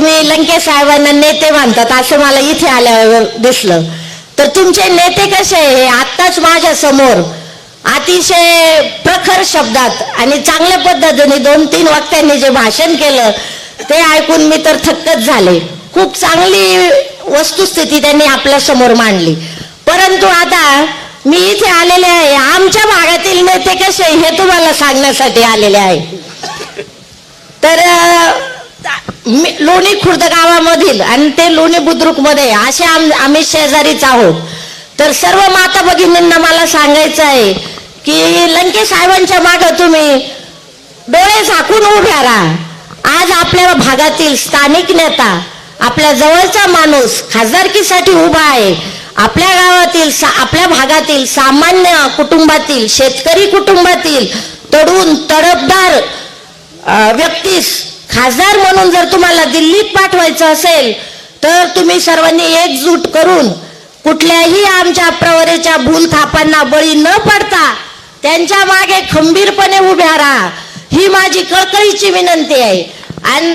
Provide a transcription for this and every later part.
तुम्ही लंके साहेबांना नेते मानतात असं मला इथे आल्यावर दिसलं. तर तुमचे नेते कसे आहे हे आत्ताच माझ्यासमोर अतिशय प्रखर शब्दात आणि चांगल्या पद्धतीने दोन तीन वक्त्यांनी जे भाषण केलं ते ऐकून मी तर थक्कच झाले. खूप चांगली वस्तुस्थिती त्यांनी आपल्यासमोर मांडली. परंतु आता मी इथे आलेले आहे. आमच्या भागातील नेते कसे आहे हे तुम्हाला सांगण्यासाठी आलेले आहे. तर लोणी खुर्द गावामधील आणि ते लोणी बुद्रुकमध्ये असे आम- आम्ही शेजारीच आहोत. तर सर्व माता भगिनींना मला सांगायचं आहे की लंके साहेबांच्या माग तुम्ही डोळे झाकून उभ्या राहा. आज आपल्या भागातील स्थानिक नेता आपल्या जवळचा माणूस खासदारकीसाठी उभा आहे. आपल्या गावातील सा- आपल्या भागातील सामान्य कुटुंबातील शेतकरी कुटुंबातील तडून तडपदार व्यक्तीस खासदार म्हणून जर तुम्हाला दिल्लीत पाठवायचं असेल तर तुम्ही सर्वांनी एकजूट करून कुठल्याही आमच्या प्रवरेच्या भूल थापांना बळी न पडता त्यांच्या मागे खंबीरपणे उभ्या राहा. ही माझी कळकळीची विनंती आहे. आणि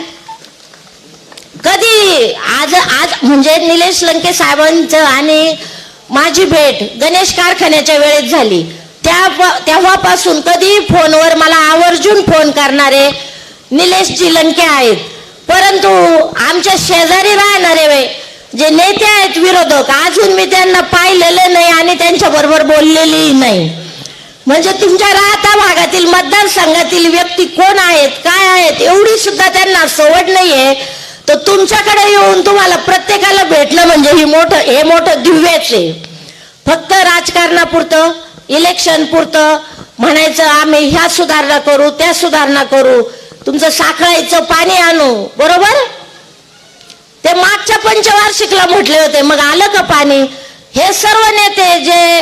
कधी आज आज म्हणजे निलेश लंके साहेबांचं आणि माझी भेट गणेश कारखान्याच्या वेळेत झाली. त्या तेव्हापासून कधी फोनवर मला आवर्जून फोन करणारे निलेशजी लंके आहेत. परंतु आमच्या शेजारी राहणारे जे नेते आहेत विरोधक अजून मी त्यांना पाहिलेले नाही आणि त्यांच्या बरोबर बोललेलीही नाही. म्हणजे तुमच्या राहता भागातील मतदारसंघातील व्यक्ती कोण आहेत काय आहेत एवढी सुद्धा त्यांना सवड नाहीये. तर तुमच्याकडे येऊन तुम्हाला प्रत्येकाला भेटलं म्हणजे ही मोठं हे मोठं दिव्यच आहे. फक्त राजकारणापुरतं इलेक्शन पुरतं म्हणायचं आम्ही ह्या सुधारणा करू त्या सुधारणा करू. तुमचं साखळायचं पाणी आणू बरोबर? ते मागच्या पंचवार्षिकला म्हटले होते मग आलं का पाणी? हे सर्व नेते जे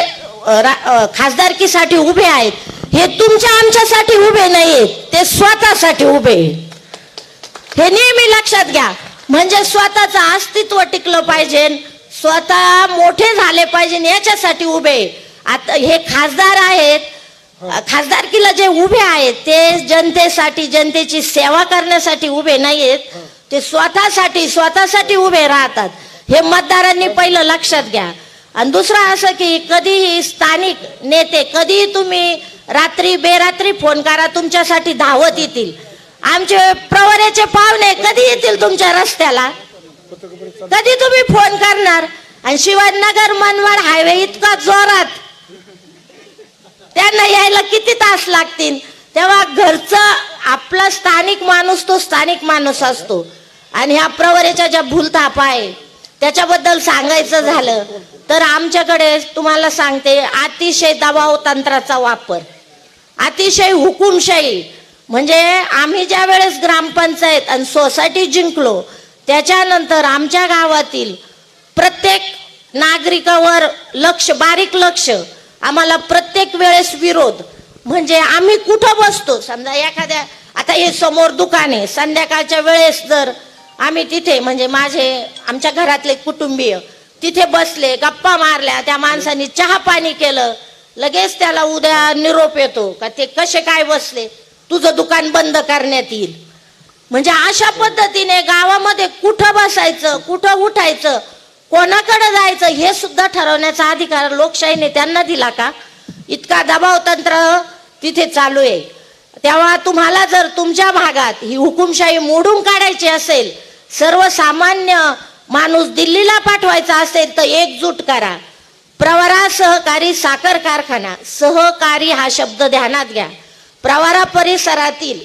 रा- खासदारकीसाठी उभे आहेत हे तुमच्या आमच्यासाठी उभे नाहीत ते स्वतःसाठी उभे. हे नेहमी लक्षात घ्या. म्हणजे स्वतःचं अस्तित्व टिकलं पाहिजे स्वतः मोठे झाले पाहिजे याच्यासाठी उभे. आता हे खासदार आहेत खासदारकीला जे उभे आहेत ते जनतेसाठी जनतेची सेवा करण्यासाठी उभे नाहीयेत. ते स्वतःसाठी स्वतःसाठी उभे राहतात. हे मतदारांनी पहिलं लक्षात घ्या. आणि दुसरं असं की कधीही स्थानिक नेते कधीही तुम्ही रात्री बेरात्री फोन करा तुमच्यासाठी धावत येतील. आमचे प्रवरेचे पाहुणे कधी येतील तुमच्या रस्त्याला? कधी तुम्ही फोन करणार? आणि शिवाय मनवाड हायवे इतका जोरात त्यांना यायला किती तास लागतील? तेव्हा घरचं आपला स्थानिक माणूस तो स्थानिक माणूस असतो. आणि ह्या प्रवरेच्या ज्या भूलथापा आहे त्याच्याबद्दल सांगायचं झालं तर आमच्याकडे तुम्हाला सांगते अतिशय दबाव तंत्राचा वापर. अतिशय हुकुमशाही. म्हणजे आम्ही ज्या वेळेस ग्रामपंचायत आणि सोसायटी जिंकलो त्याच्यानंतर आमच्या गावातील प्रत्येक नागरिकावर लक्ष बारीक लक्ष आम्हाला प्रत्येक प्रत्येक वेळेस विरोध. म्हणजे आम्ही कुठं बसतो? समजा एखाद्या आता हे समोर दुकान आहे. संध्याकाळच्या वेळेस जर आम्ही तिथे म्हणजे माझे आमच्या घरातले कुटुंबीय तिथे बसले गप्पा मारल्या त्या माणसाने चहा पाणी केलं लगेच त्याला उद्या निरोप येतो. का ते कसे काय बसले? तुझं दुकान बंद करण्यात येईल. म्हणजे अशा पद्धतीने गावामध्ये कुठं बसायचं कुठं उठायचं कोणाकडे जायचं हे सुद्धा ठरवण्याचा अधिकार लोकशाहीने त्यांना दिला का? इतका दबाव तंत्र तिथे चालू आहे. तेव्हा तुम्हाला जर तुमच्या भागात ही हुकुमशाही मोडून काढायची असेल सर्वसामान्य माणूस दिल्लीला पाठवायचा असेल तर एकजूट करा. प्रवरा सहकारी साखर कारखाना सहकारी हा शब्द ध्यानात घ्या. प्रवरा परिसरातील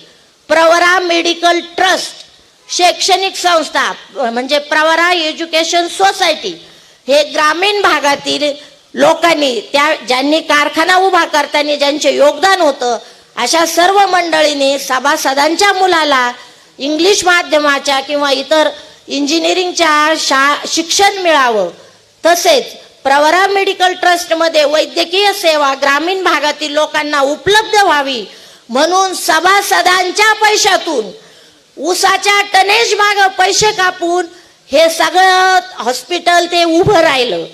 प्रवरा मेडिकल ट्रस्ट शैक्षणिक संस्था म्हणजे प्रवरा एज्युकेशन सोसायटी हे ग्रामीण भागातील लोकांनी त्या ज्यांनी कारखाना उभा करताना ज्यांचे योगदान होतं अशा सर्व मंडळींनी सभासदांच्या मुलाला इंग्लिश माध्यमाच्या किंवा इतर इंजिनिअरिंगच्या शा शिक्षण मिळावं. तसेच प्रवरा मेडिकल ट्रस्टमध्ये वैद्यकीय सेवा ग्रामीण भागातील लोकांना उपलब्ध व्हावी म्हणून सभासदांच्या पैशातून ऊसाच्या टनेज माग पैसे कापून हे सगळं हॉस्पिटल ते उभं राहिलं.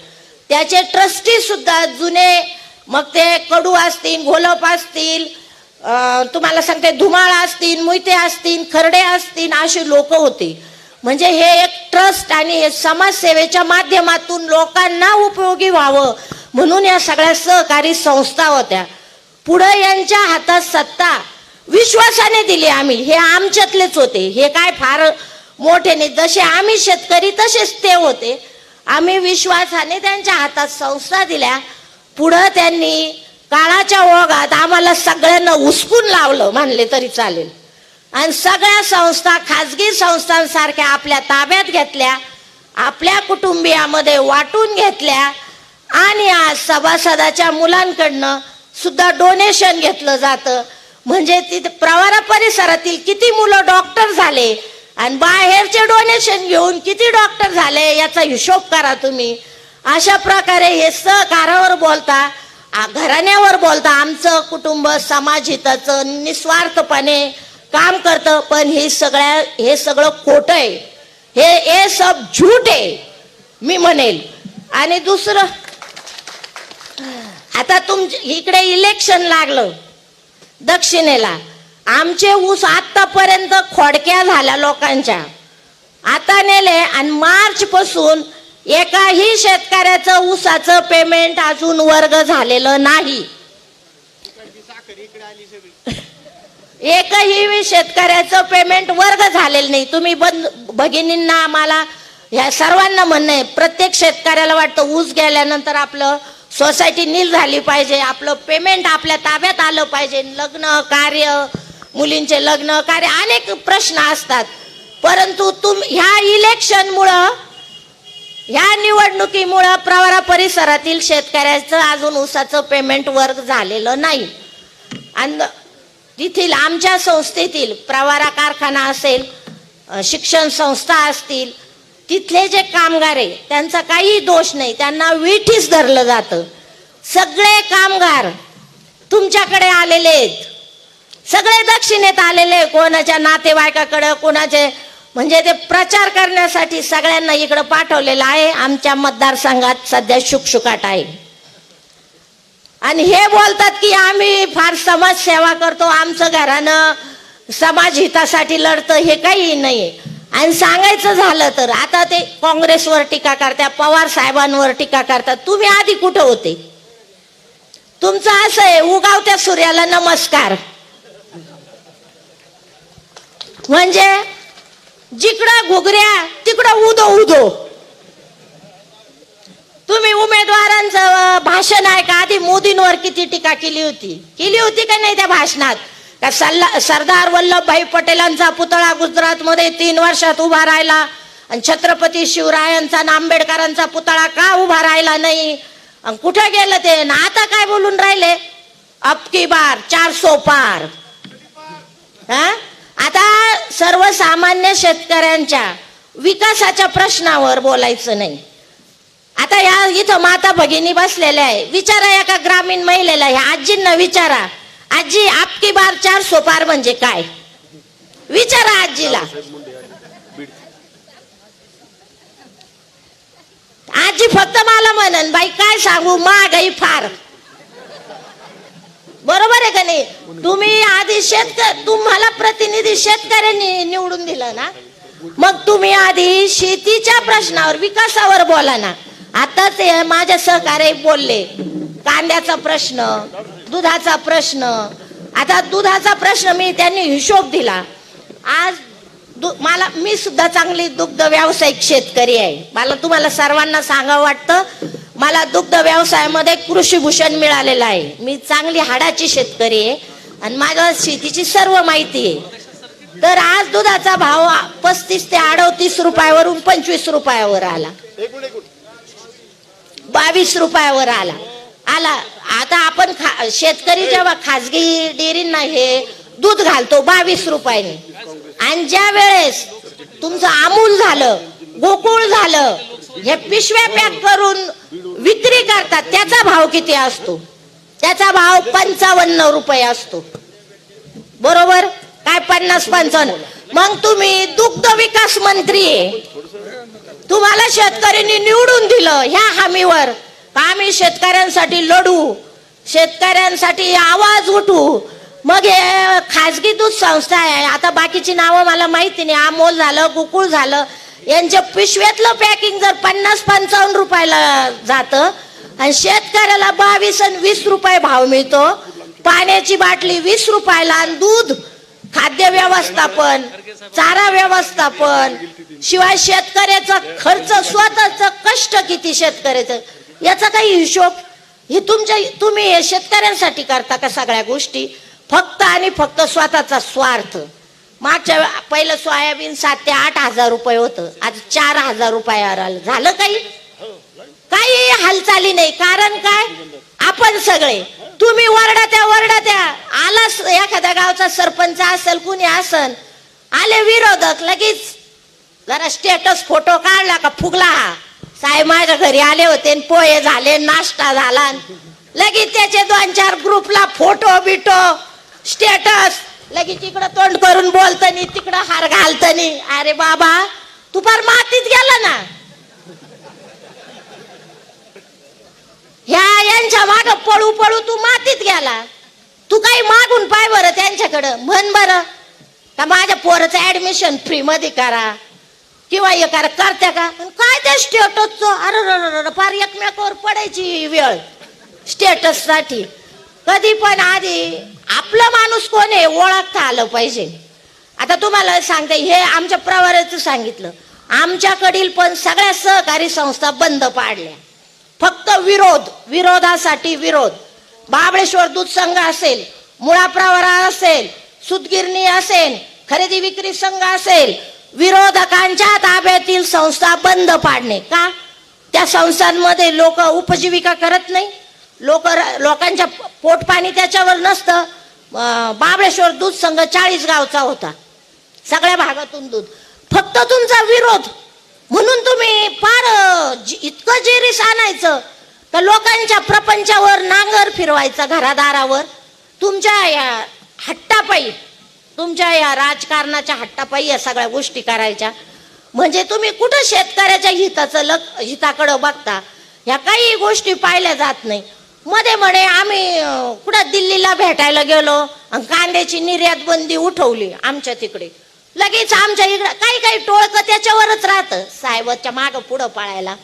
त्याचे ट्रस्टी सुद्धा जुने मग ते कडू असतील घोलप असतील तुम्हाला सांगते धुमाळ असतील मुयते असतील खरडे असतील असे लोक होते. म्हणजे हे एक ट्रस्ट आणि हे समाजसेवेच्या माध्यमातून लोकांना उपयोगी व्हावं म्हणून या सगळ्या सहकारी संस्था होत्या. पुढे यांच्या हातात सत्ता विश्वासाने दिली आम्ही. हे आमच्यातलेच होते. हे काय फार मोठे नाही. जसे आम्ही शेतकरी तसेच ते होते. आम्ही विश्वासाने त्यांच्या हातात संस्था दिल्या. पुढं त्यांनी काळाच्या ओघात आम्हाला सगळ्यांना उचकून लावलं म्हणले तरी चालेल. आणि सगळ्या संस्था खाजगी संस्थांसारख्या आपल्या ताब्यात घेतल्या आपल्या कुटुंबियामध्ये वाटून घेतल्या आणि आज सभासदाच्या मुलांकडनं सुद्धा डोनेशन घेतलं जातं. म्हणजे तिथे प्रवारा परिसरातील किती मुलं डॉक्टर झाले आणि बाहेरचे डोनेशन घेऊन किती डॉक्टर झाले याचा हिशोब करा तुम्ही. अशा प्रकारे हे सहकारावर बोलता घराण्यावर बोलता आमचं कुटुंब समाज हिताचं निस्वार्थपणे काम करतं पण हे सगळ्या हे सगळं खोट आहे. हे हे सब झूट आहे मी म्हणेल. आणि दुसरं आता तुम इकडे इलेक्शन लागलं दक्षिणेला. आमचे ऊस आतापर्यंत खोडक्या झाल्या लोकांच्या. आता नेले आणि मार्च पासून एकाही शेतकऱ्याचं ऊसाचं पेमेंट अजून वर्ग झालेलं नाही. एकही शेतकऱ्याचं पेमेंट वर्ग झालेलं नाही. तुम्ही बंद भगिनींना आम्हाला ह्या सर्वांना म्हणणं आहे प्रत्येक शेतकऱ्याला वाटतं ऊस गेल्यानंतर आपलं सोसायटी नील झाली पाहिजे आपलं पेमेंट आपल्या ताब्यात आलं पाहिजे लग्न कार्य मुलींचे लग्न कार्य अनेक प्रश्न असतात. परंतु तुम ह्या इलेक्शनमुळं ह्या निवडणुकीमुळं प्रवारा परिसरातील शेतकऱ्याचं अजून ऊसाचं पेमेंट वर्क झालेलं नाही. आणि तिथील आमच्या संस्थेतील प्रवारा कारखाना असेल शिक्षण संस्था असतील तिथले जे कामगार आहे त्यांचा काही दोष नाही. त्यांना विठीच धरलं जातं. सगळे कामगार तुमच्याकडे आलेले आहेत. सगळे दक्षिणेत आलेले कोणाच्या नातेवाईकाकडे कोणाचे म्हणजे ते प्रचार करण्यासाठी सगळ्यांना इकडं पाठवलेलं आहे. आमच्या मतदारसंघात सध्या शुकशुकाट आहे. आणि हे बोलतात की आम्ही फार समाजसेवा करतो. आमचं घरानं समाज हितासाठी लढतं हे काही नाही आणि सांगायचं झालं तर आता ते काँग्रेसवर टीका करतात पवार साहेबांवर टीका करतात. तुम्ही आधी कुठं होते? तुमचं असं आहे उगावत्या सूर्याला नमस्कार. म्हणजे जिकडं घुगऱ्या तिकडं उदो उदो. तुम्ही उमेदवारांचं भाषण आहे का आधी मोदींवर किती टीका केली होती? केली होती का नाही त्या भाषणात? का सल्ला सरदार वल्लभभाई पटेलांचा पुतळा गुजरातमध्ये तीन वर्षात उभा राहिला. आणि छत्रपती शिवरायांचा आणि आंबेडकरांचा पुतळा का उभा राहिला नाही? आणि कुठं गेलं ते? ना आता काय बोलून राहिले? अबकी बार चारसो पार. हा? आता सर्वसामान्य शेतकऱ्यांच्या विकासाच्या प्रश्नावर बोलायचं नाही. आता या इथं माता भगिनी बसलेल्या आहे. विचारा एका ग्रामीण महिलेला ह्या आजींना विचारा. आजी आपकी बार चार सोपार म्हणजे काय? विचारा आजीला. आजी फक्त मला म्हणन बाई काय सांगू? महागाई फार. बरोबर आहे का नाही? तुम्ही आधी शेतक तुम्हाला प्रतिनिधी शेतकऱ्यांनी निवडून दिलं ना? मग तुम्ही आधी शेतीच्या प्रश्नावर विकासावर बोला ना. आताच माझ्या सहकार्य बोलले. कांद्याचा प्रश्न दुधाचा प्रश्न. आता दुधाचा प्रश्न मी त्यांनी हिशोब दिला. आज दु मला मी सुद्धा चांगली दुग्ध व्यावसायिक शेतकरी आहे. मला तुम्हाला सर्वांना सांगावं वाटतं मला दुग्ध व्यवसायामध्ये कृषीभूषण मिळालेलं आहे. मी चांगली हाडाची शेतकरी आहे आणि माझ्या शेतीची सर्व माहिती आहे. तर आज दुधाचा भाव पस्तीस ते अडतीस रुपयावरून पंचवीस रुपयावर आला. बावीस रुपयावर आला. आला. आता आपण खा शेतकरी जेव्हा खाजगी डेअरींना हे दूध घालतो बावीस रुपयाने. आणि ज्या वेळेस तुमचं आमूल झालं गोकुळ झालं हे पिशव्या पॅक करून विक्री करतात त्याचा भाव किती असतो? त्याचा भाव पंचावन्न रुपये असतो. बरोबर? काय पन्नास पंचावन्न? मग तुम्ही दुग्ध विकास मंत्री तुम्हाला शेतकऱ्यांनी निवडून दिलं ह्या हमीवर. का आम्ही शेतकऱ्यांसाठी लढू? शेतकऱ्यांसाठी आवाज उठू? मग हे खाजगी दूध संस्था आहे. आता बाकीची नावं मला माहिती नाही. अमोल झालं गोकुळ झालं यांच्या पिशव्यातलं पॅकिंग जर पन्नास पंचावन्न रुपयाला जातं आणि शेतकऱ्याला बावीस आणि वीस रुपये भाव मिळतो पाण्याची बाटली वीस रुपयाला आणि दूध खाद्य व्यवस्थापन चारा व्यवस्थापन शिवाय शेतकऱ्याचा खर्च स्वतःच कष्ट किती शेतकऱ्याचं याचा काही हिशोब ही तुमच्या तुम्ही शेतकऱ्यांसाठी करता का सगळ्या गोष्टी? फक्त आणि फक्त स्वतःचा स्वार्थ. मागच्या पहिलं सोयाबीन सात ते आठ हजार रुपये होतं. आज चार हजार रुपयावर आलं. झालं काही? काही हालचाली नाही. कारण काय? आपण सगळे. तुम्ही वरडा त्या वरडा त्या. आला एखाद्या गावचा सरपंच असेल कुणी असल आले विरोधक लगेच जरा स्टेटस फोटो काढला का फुगला हा. साहेब माझ्या घरी आले होते आणि पोहे झाले नाश्ता झाला लगेच त्याचे दोन चार ग्रुपला फोटो बिटो स्टेटस लगेच इकडं तोंड करून बोलतनी तिकडं हार घालतनी. अरे बाबा तू फार मातीत गेला ना. ह्या यांच्या माग पळू पळू तू मातीत गेला. तू काही मागून पाय बरं त्यांच्याकडं. म्हण बरं. का माझ्या पोराचं ऍडमिशन फ्री मध्ये करा. किंवा हे करा करत्या का? पण काय त्या स्टेटसचं अरे फार एकमेकावर पडायची वेळ. स्टेटससाठी. कधी पण आधी आपला माणूस कोण आहे? ओळखता आलं पाहिजे. आता तुम्हाला सांगते हे आमच्या प्रवाराचं सांगितलं. आमच्याकडील पण सगळ्या सहकारी संस्था बंद पाडल्या. फक्त विरोध विरोधासाठी विरोध. बाबळेश्वर दूध संघ असेल मुळा प्रवारा असेल सुतगिरणी असेल खरेदी विक्री संघ असेल विरोधकांच्या ताब्यातील संस्था बंद पाडणे का? त्या संस्थांमध्ये लोक उपजीविका करत नाही? लोक लोकांच्या पोटपाणी त्याच्यावर नसतं. बाबळेश्वर दूध संघ चाळीस गावचा होता. सगळ्या भागातून दूध. फक्त तुमचा विरोध. म्हणून तुम्ही फार जी- इतकं जेरीस आणायचं. तर लोकांच्या प्रपंचावर नांगर फिरवायचा घरादारावर. तुमच्या या हट्टापायी तुमच्या या राजकारणाच्या हट्टापायी या सगळ्या गोष्टी करायच्या. म्हणजे तुम्ही कुठं शेतकऱ्याच्या हिताचं लक हिताकडं बघता? ह्या काही गोष्टी पाहिल्या जात नाही. मध्ये म्हणे आम्ही कुठं दिल्लीला भेटायला गेलो आणि कांद्याची निर्यात बंदी उठवली आमच्या तिकडे. लगेच आमच्या इकडे काही काही टोळक त्याच्यावरच राहतं. साहेबाच्या मागं पुढं पळायला.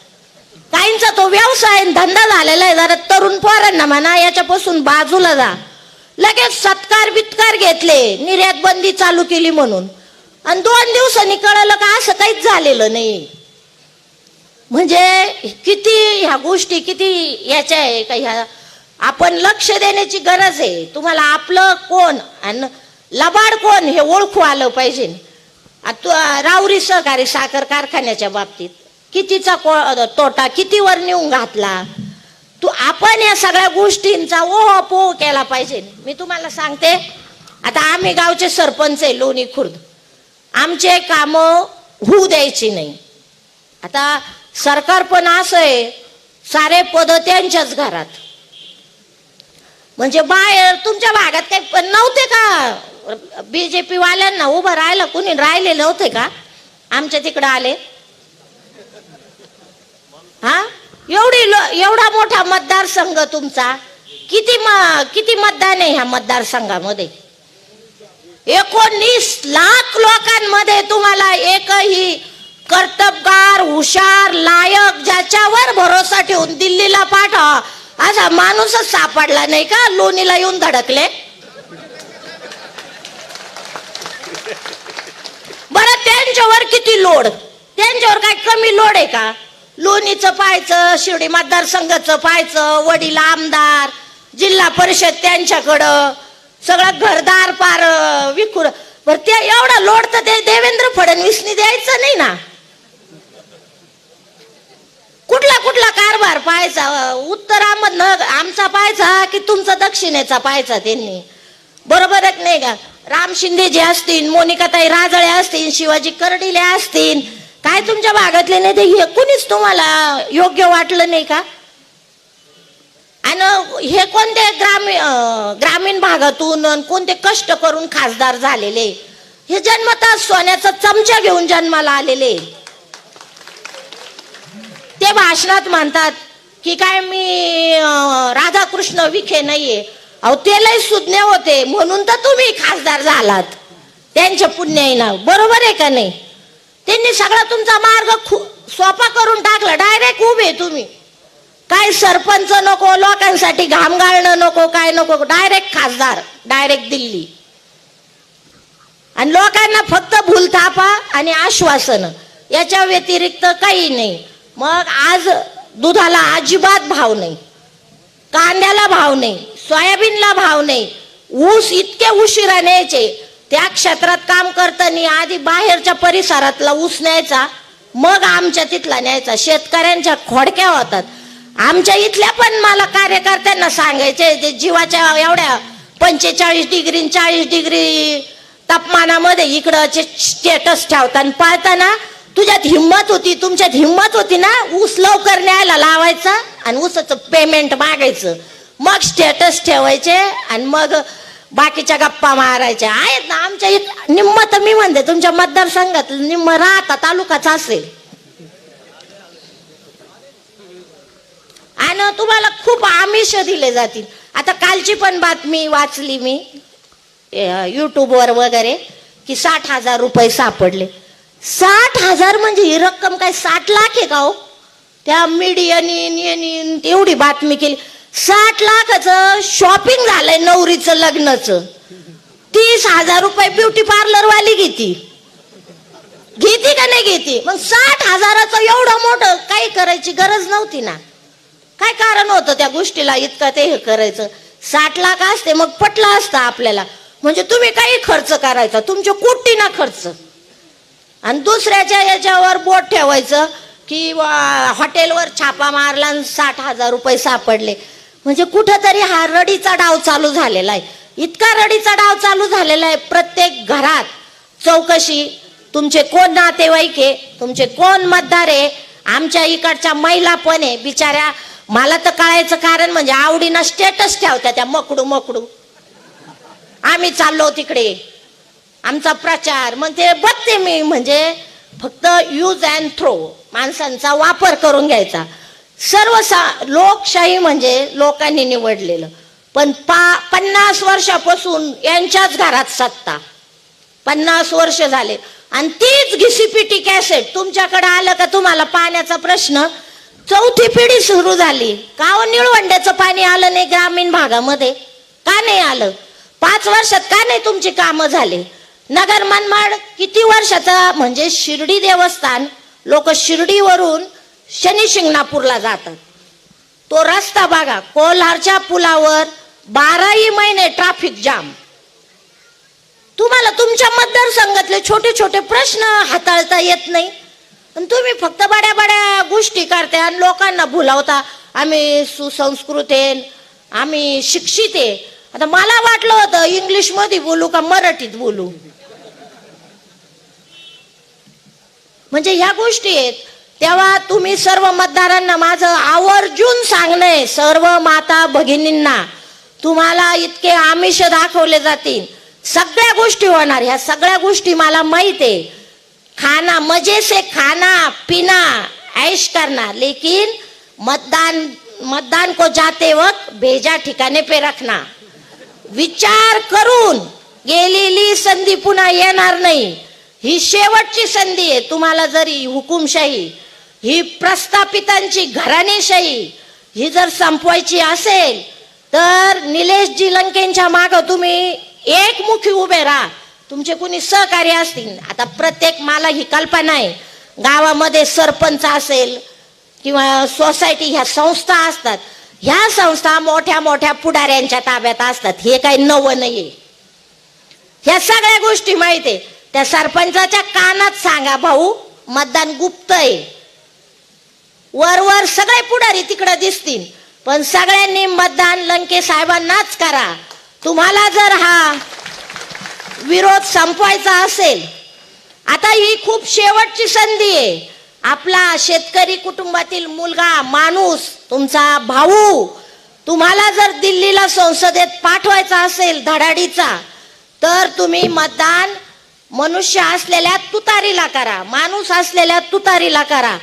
काहींचा तो व्यवसाय धंदा झालेला आहे. जरा तरुण पोरांना म्हणा याच्यापासून बाजूला जा. लगेच सत्कार बित्कार घेतले निर्यात बंदी चालू केली म्हणून. आणि दोन दिवसांनी कळलं का असं काहीच झालेलं नाही. म्हणजे किती ह्या गोष्टी किती याच्या आहे का ह्या? आपण लक्ष देण्याची गरज आहे. तुम्हाला आपलं कोण आणि लबाड कोण हे ओळखू आलं पाहिजे. रावरी राऊरी सहकारी साखर कारखान्याच्या बाबतीत कितीचा को- तोटा कितीवर नेऊन घातला? तू आपण या सगळ्या गोष्टींचा ओहो केला पाहिजे. मी तुम्हाला सांगते आता आम्ही गावचे सरपंच आहे लोणी खुर्द. आमचे कामं होऊ द्यायची नाही. आता सरकार पण असं आहे सारे पद त्यांच्याच घरात. म्हणजे बाहेर तुमच्या भागात काही पण नव्हते का? बीजेपी वाल्यांना उभं राहायला कुणी राहिले नव्हते का? आमच्या तिकडं आले. हा? एवढी लो- एवढा मोठा मतदारसंघ तुमचा. किती म किती मतदान आहे ह्या मतदारसंघामध्ये? एकोणीस लाख लोकांमध्ये तुम्हाला एकही कर्तबगार हुशार लायक ज्याच्यावर भरोसा ठेवून दिल्लीला पाठवा. असा माणूसच सापडला नाही का? लोणीला येऊन धडकले. बरं त्यांच्यावर किती लोड? त्यांच्यावर काय कमी लोड आहे का? लोणीचं पाहायचं शिर्डी मतदारसंघाचं पाहायचं वडील आमदार जिल्हा परिषद त्यांच्याकडं सगळं घरदार पार विखुर. बर ते एवढा लोड तर ते देवेंद्र फडणवीसनी द्यायचं नाही ना? कारभार पाहायचा उत्तरामधनं आमचा पाहायचा की तुमचा दक्षिणेचा पाहायचा त्यांनी. बरोबर नाही का? राम शिंदे जे असतील मोनिकाताई राजळे असतील शिवाजी कर्डिले असतील. काय तुमच्या भागातले नाही ते हे? कुणीच तुम्हाला योग्य वाटलं नाही का? आणि हे कोणते ग्रामीण ग्रामीण भागातून कोणते कष्ट करून खासदार झालेले? हे जन्मतः सोन्याचा चमचा घेऊन जन्माला आलेले. ते भाषणात म्हणतात की काय मी राधाकृष्ण विखे नाहीये. अहो ते लय सुज्ञ होते. म्हणून तर तुम्ही खासदार झालात. त्यांच्या नाव. बरोबर आहे का नाही? त्यांनी सगळा तुमचा मार्ग सोपा करून टाकला. डायरेक्ट उभे तुम्ही. काय सरपंच नको लोकांसाठी घाम घालणं नको काय नको. डायरेक्ट खासदार. डायरेक्ट दिल्ली. आणि लोकांना फक्त भूलथापा आणि आश्वासन. याच्या व्यतिरिक्त काही नाही. मग आज दुधाला अजिबात भाव नाही. कांद्याला भाव नाही. सोयाबीनला भाव नाही. ऊस इतके उशिरा न्यायचे. त्या क्षेत्रात काम करताना आधी बाहेरच्या परिसरातला ऊस न्यायचा मग आमच्या तिथला न्यायचा. शेतकऱ्यांच्या खोडक्या होतात. आमच्या इथल्या पण मला कार्यकर्त्यांना सांगायचे ते जीवाच्या एवढ्या पंचेचाळीस डिग्री चाळीस डिग्री तापमानामध्ये इकडं स्टेटस ठेवताना पाळताना तुझ्यात हिंमत होती तुमच्यात हिंमत होती ना? ऊस लवकर न्यायला लावायचा आणि ऊसाचं पेमेंट मागायचं. मग स्टेटस ठेवायचे आणि मग बाकीच्या गप्पा मारायच्या. आहेत ना आमच्या इथं निम्म तर मी म्हणते तुमच्या मतदारसंघात निम्म राहता तालुकाच असेल. आणि तुम्हाला खूप आमिष दिले जातील. आता कालची पण बातमी वाचली मी युट्यूबवर वगैरे की साठ हजार रुपये सापडले. साठ हजार म्हणजे ही रक्कम काय साठ लाख आहे का हो? त्या मीडियानी एवढी बातमी केली. साठ लाखाचं शॉपिंग झालंय नवरीचं लग्नाचं. तीस हजार रुपये ब्युटी पार्लर वाली घेती. घेती का नाही घेती? मग साठ हजाराचं एवढं मोठं काही करायची गरज नव्हती ना. काय कारण होतं त्या गोष्टीला इतकं ते हे करायचं? साठ लाख असते मग पटलं असतं आपल्याला. म्हणजे तुम्ही काही खर्च करायचा तुमच्या कोटी ना खर्च. आणि दुसऱ्याच्या याच्यावर बोट ठेवायचं की वा- हॉटेलवर छापा मारला आणि साठ हजार रुपये सापडले. म्हणजे कुठंतरी हा रडीचा डाव चालू झालेला आहे. इतका रडीचा डाव चालू झालेला आहे प्रत्येक घरात. चौकशी तुमचे कोण नातेवाईक आहे तुमचे कोण मतदार आहे आमच्या इकडच्या महिला पण आहे. बिचाऱ्या मला तर कळायचं कारण म्हणजे आवडीनं स्टेटस ठेवत्या त्या मकडू मकडू आम्ही चाललो तिकडे. आमचा प्रचार म्हणजे बघते मी म्हणजे फक्त यूज अँड थ्रो माणसांचा वापर करून घ्यायचा. सर्व सा लोकशाही म्हणजे लोकांनी निवडलेलं. पण पा पन्नास वर्षापासून यांच्याच घरात सत्ता. पन्नास वर्ष झाले. आणि तीच घिसीपिटी कॅसेट तुमच्याकडे आलं का तुम्हाला पाण्याचा प्रश्न? चौथी पिढी सुरू झाली. का हो निळवंड्याचं पाणी आलं नाही ग्रामीण भागामध्ये? का नाही आलं? पाच वर्षात का नाही तुमची कामं झाली? नगर मनमाड किती वर्षाचा? म्हणजे शिर्डी देवस्थान लोक शिर्डीवरून शनी शिंगणापूरला जातात. तो रस्ता बघा कोल्हारच्या पुलावर बाराही महिने ट्रॅफिक जाम तुम्हाला तुमच्या मतदारसंघातले छोटे छोटे प्रश्न हाताळता येत नाही. पण तुम्ही फक्त बड्या बड्या गोष्टी करता आणि लोकांना भुलावता. आम्ही सुसंस्कृत आहे आम्ही शिक्षित आहे. आता मला वाटलं होतं इंग्लिशमध्ये बोलू का मराठीत बोलू? म्हणजे ह्या गोष्टी आहेत. तेव्हा तुम्ही सर्व मतदारांना माझं आवर्जून सांगणं सर्व माता भगिनींना. तुम्हाला इतके आमिष दाखवले जातील. सगळ्या गोष्टी होणार ह्या सगळ्या गोष्टी मला माहीत आहे. खाना मजे से खाना पिना ऐश करना. लेकिन मतदान मतदान को जाते वक्त भेजा ठिकाणे पे रखना. विचार करून गेलेली संधी पुन्हा येणार नाही. ही शेवटची संधी आहे. तुम्हाला जरी हुकुमशाही ही प्रस्थापितांची घराणेशाही ही जर संपवायची असेल तर निलेश जी लंकेंच्या माग तुम्ही एकमुखी उभे राहा. तुमचे कुणी सहकार्य असतील. आता प्रत्येक मला ही कल्पना आहे. गावामध्ये सरपंच असेल किंवा सोसायटी ह्या संस्था असतात. ह्या संस्था मोठ्या मोठ्या पुढाऱ्यांच्या ताब्यात असतात. हे काही नवं नाही ह्या सगळ्या गोष्टी माहिती आहे. त्या सरपंचाच्या कानात सांगा भाऊ मतदान गुप्त आहे वर वर सगळे पुढारी तिकडे दिसतील पण सगळ्यांनी मतदान लंके साहेबांनाच करा. तुम्हाला जर हा विरोध संपवायचा असेल आता ही खूप शेवटची संधी आहे. आपला शेतकरी कुटुंबातील मुलगा माणूस तुमचा भाऊ तुम्हाला जर दिल्लीला संसदेत पाठवायचा असेल धडाडीचा तर तुम्ही मतदान मनुष्य असलेल्या तुतारीला करा माणूस असलेल्या तुतारीला करा.